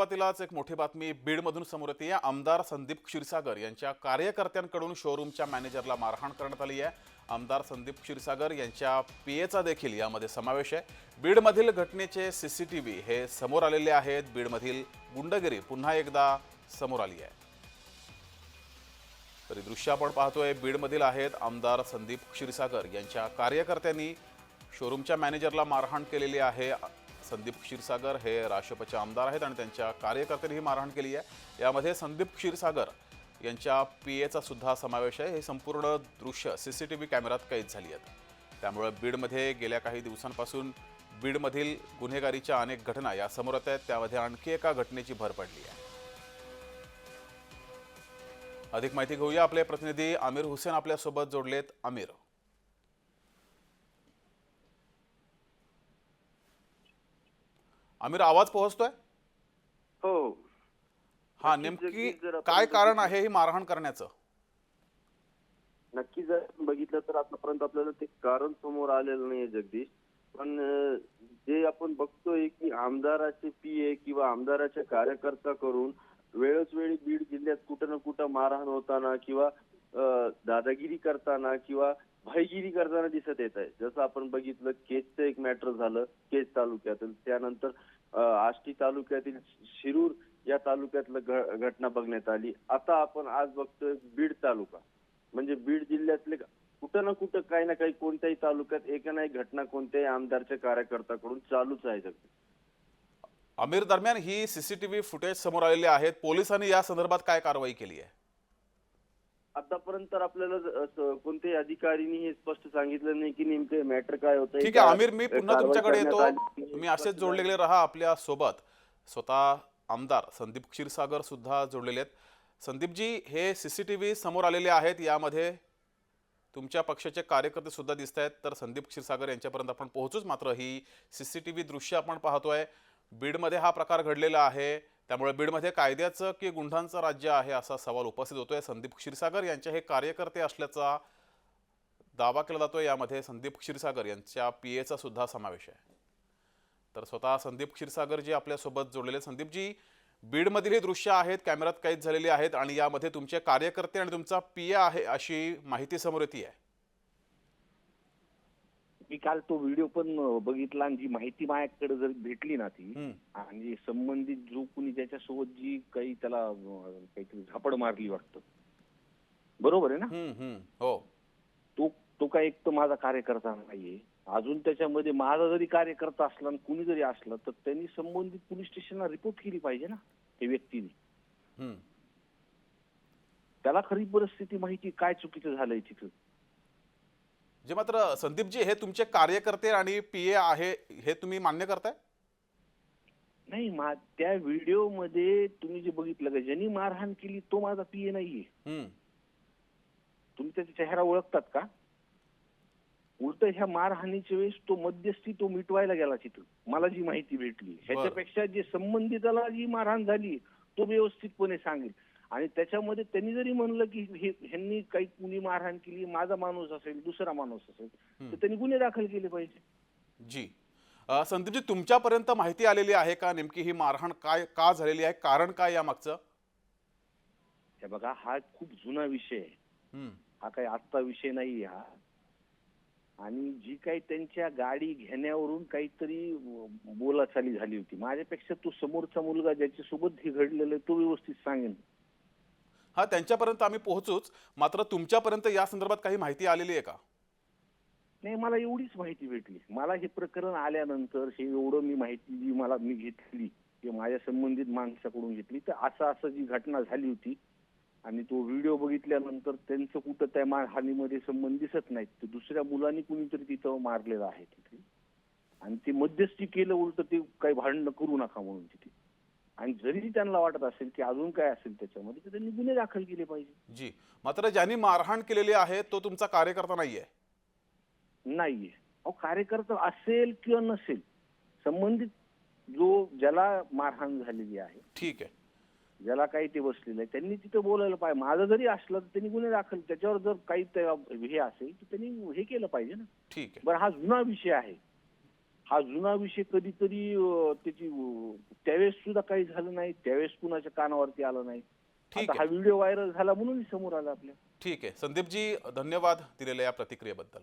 सुरुवातीलाच एक मोठी बातमी बीडमधून समोर येते. आमदार संदीप क्षीरसागर यांच्या कार्यकर्त्यांकडून शोरूमच्या मॅनेजरला मारहाण करण्यात आली आहे. आमदार संदीप क्षीरसागर यांच्या पीएचा देखील यामध्ये समावेश आहे. बीडमधील घटनेचे सी सी टी व्ही हे समोर आलेले आहेत. बीडमधील गुंडगिरी पुन्हा एकदा समोर आली आहे. तरी दृश्य आपण पाहतोय. बीडमधील आहेत आमदार संदीप क्षीरसागर. यांच्या कार्यकर्त्यांनी शोरूमच्या मॅनेजरला मारहाण केलेली आहे. संदीप क्षीरसागर हे राष्ट्रपचे आमदार आहेत आणि त्यांच्या कार्यकर्त्यांनी ही मारहाण केली आहे. यामध्ये संदीप क्षीरसागर यांच्या पी एचा सुद्धा समावेश आहे. हे संपूर्ण दृश्य सी सी टी व्ही कॅमेऱ्यात कैद झाली आहेत. त्यामुळे बीडमध्ये गेल्या काही दिवसांपासून बीडमधील गुन्हेगारीच्या अनेक घटना या समोर येत आहेत. त्यामध्ये आणखी एका घटनेची भर पडली आहे. अधिक माहिती घेऊया. आपले प्रतिनिधी आमिर हुसेन आपल्यासोबत जोडलेत. आमिर. आमिर आवाज पोहोचतोय? हो. हा नेमकी काय कारण आहे ही मारहाण करण्याचं? नक्की जर आपण बघितलं तर आतापर्यंत आपल्याला ते कारण समोर आलेलं नाहीये जगदीश. पण जे आपण बघतोय की आमदाराचे पीए किंवा आमदाराच्या कार्यकर्ता करून वेळोच वेळी बीड जिल्ह्यात कुठं ना कुठं मारहाण होताना किंवा दादागिरी करताना किंवा भाईगिरी करताना दिसत येत आहे. जसं आपण बघितलं केजचं एक मॅटर झालं केज तालुक्यातील. त्यानंतर आष्टी तालुक्यातील शिरूर या तालुक्यातलं घटना बघण्यात आली. आता आपण आज बघतोय बीड तालुका. म्हणजे बीड जिल्ह्यातले कुठं ना कुठं काही ना काही कोणत्याही तालुक्यात एक ना एक घटना कोणत्याही आमदारच्या कार्यकर्त्याकडून चालूच आहे जगदीश आमिर दरम्यान ही सीसीटीव्ही फुटेज समोर आलेली आहेत पोलिसांनी या संदर्भात काय कारवाई केली आहे? आतापर्यंत तर आपल्याला असं कोणत्याही अधिकारीनी हे स्पष्ट सांगितलं नाही की नेमके मॅटर काय होतं ठीक आहे आमिर मी पुन्हा तुमच्याकडे येतो. तुम्ही असेच जोडले गेले राहा आपल्यासोबत. स्वतः आमदार संदीप क्षीरसागर सुद्धा जोडलेले आहेत. संदीपजी हे सी सी टी व्ही समोर आलेले आहेत. यामध्ये तुमच्या पक्षाचे कार्यकर्ते सुद्धा दिसत आहेत. तर संदीप क्षीरसागर यांच्यापर्यंत आपण पोहोचूच मात्र. ही सी सी टी व्ही दृश्य आपण पाहतोय. बीडमध्ये हा प्रकार घडलेला आहे. त्यामुळे बीडमध्ये कायद्याचं की गुंडांचं राज्य आहे असा सवाल उपस्थित होतोय. संदीप क्षीरसागर यांचे हे कार्यकर्ते असल्याचा दावा केला जातोय. यामध्ये संदीप क्षीरसागर यांच्या पी एचा सुद्धा समावेश आहे. तर स्वतः संदीप क्षीरसागर जी आपल्यासोबत जोडलेले संदीपजी बीडमधील ही दृश्य आहेत कॅमेऱ्यात कैद झालेली आहेत आणि यामध्ये तुमचे कार्यकर्ते आणि तुमचा पी ए आहे अशी माहिती समोर येते आहे. मी काल तो व्हिडिओ पण बघितला आणि जी माहिती माझ्याकडे जर भेटली ना ती. आणि संबंधित जो कुणी त्याच्यासोबत जी काही त्याला काहीतरी झापड मारली वाटतं बरोबर आहे ना. हो तो तो काय एक तर माझा कार्यकर्ता नाहीये अजून त्याच्यामध्ये माझा जरी कार्यकर्ता असला आणि कुणी जरी असलं तर त्यांनी संबंधित पोलीस स्टेशनला रिपोर्ट केली पाहिजे ना त्या व्यक्तीने. त्याला खरी परिस्थिती माहिती काय चुकीचं झालंय तिथं जे मात्र संदीपजी हे तुमचे कार्यकर्ते आणि पी ए आहे हे तुम्ही मान्य करताय? नाही मा त्या व्हिडिओमध्ये तुम्ही जे बघितलं का ज्यांनी मारहाण केली तो माझा पीए नाहीये. हम्म. तुम्ही त्याचा चेहरा ओळखतात का? उलट ह्या मारहाणीच्या वेळेस तो मध्यस्थी तो मिटवायला गेला तिथं. मला जी माहिती भेटली. ह्याच्यापेक्षा जे संबंधिताला जी मारहाण झाली तो व्यवस्थितपणे सांगेल. आणि त्याच्यामध्ये त्यांनी जरी म्हणलं की हे ह्यांनी काही कुणी मारहाण केली माझा माणूस असेल दुसरा माणूस असेल तर त्यांनी गुन्हे दाखल केले पाहिजे. जी. संदीपजी तुमच्यापर्यंत माहिती आलेली आहे का? नेमकी ही मारहाण काय का झालेली आहे? कारण काय या मागचं हे बघा हा खूप जुना विषय आहे. हा काही आजचा विषय नाही हा. आणि जी काही त्यांच्या गाडी घेण्यावरून काहीतरी बोलाचाली झाली होती. माझ्यापेक्षा तो समोरचा मुलगा ज्याच्यासोबत हे घडलेलं तो व्यवस्थित सांगेन. हा त्यांच्यापर्यंत आम्ही पोहोचूच. मात्र तुमच्यापर्यंत या संदर्भात काही माहिती आलेली आहे का? नाही मला एवढीच माहिती भेटली. मला हे प्रकरण आल्यानंतर हे एवढं मी माहिती जी मला मी घेतली माझ्या संबंधित माणसाकडून घेतली तर असं असं जी घटना झाली होती आणि तो व्हिडिओ बघितल्यानंतर त्यांचं कुठं त्या मारहाणीमध्ये संबंध दिसत नाहीत. तर दुसऱ्या मुलांनी कुणीतरी तिथं मारलेलं आहे तिथे. आणि ते मध्यस्थी केलं उलट ते काही भांडणं करू नका म्हणून तिथे. आणि जरी त्यांना वाटत असेल की अजून काय असेल त्याच्यामध्ये तर त्यांनी गुन्हे दाखल केले पाहिजे. जी. मात्र ज्यांनी मारहाण केलेली आहे तो तुमचा कार्यकर्ता नाहीये. नाहीये. अहो कार्यकर्ता असेल किंवा नसेल संबंधित जो ज्याला मारहाण झालेली आहे. ठीक आहे. ज्याला काही ते बसलेलं आहे त्यांनी तिथं बोलायला पाहिजे. माझं जरी असलं तर त्यांनी गुन्हे दाखल त्याच्यावर जर काही हे असेल तर त्यांनी हे केलं पाहिजे ना. ठीक आहे. बरं हा जुना विषय आहे. हा जुना विषय कधीतरी त्याची त्यावेळेस सुद्धा काही झालं नाही त्यावेळेस कुणाच्या कानावरती आलं नाही. ठीक आता हा व्हिडिओ व्हायरल झाला म्हणून समोर आला आपल्या. ठीक आहे. संदीपजी धन्यवाद दिलेल्या या प्रतिक्रियेबद्दल.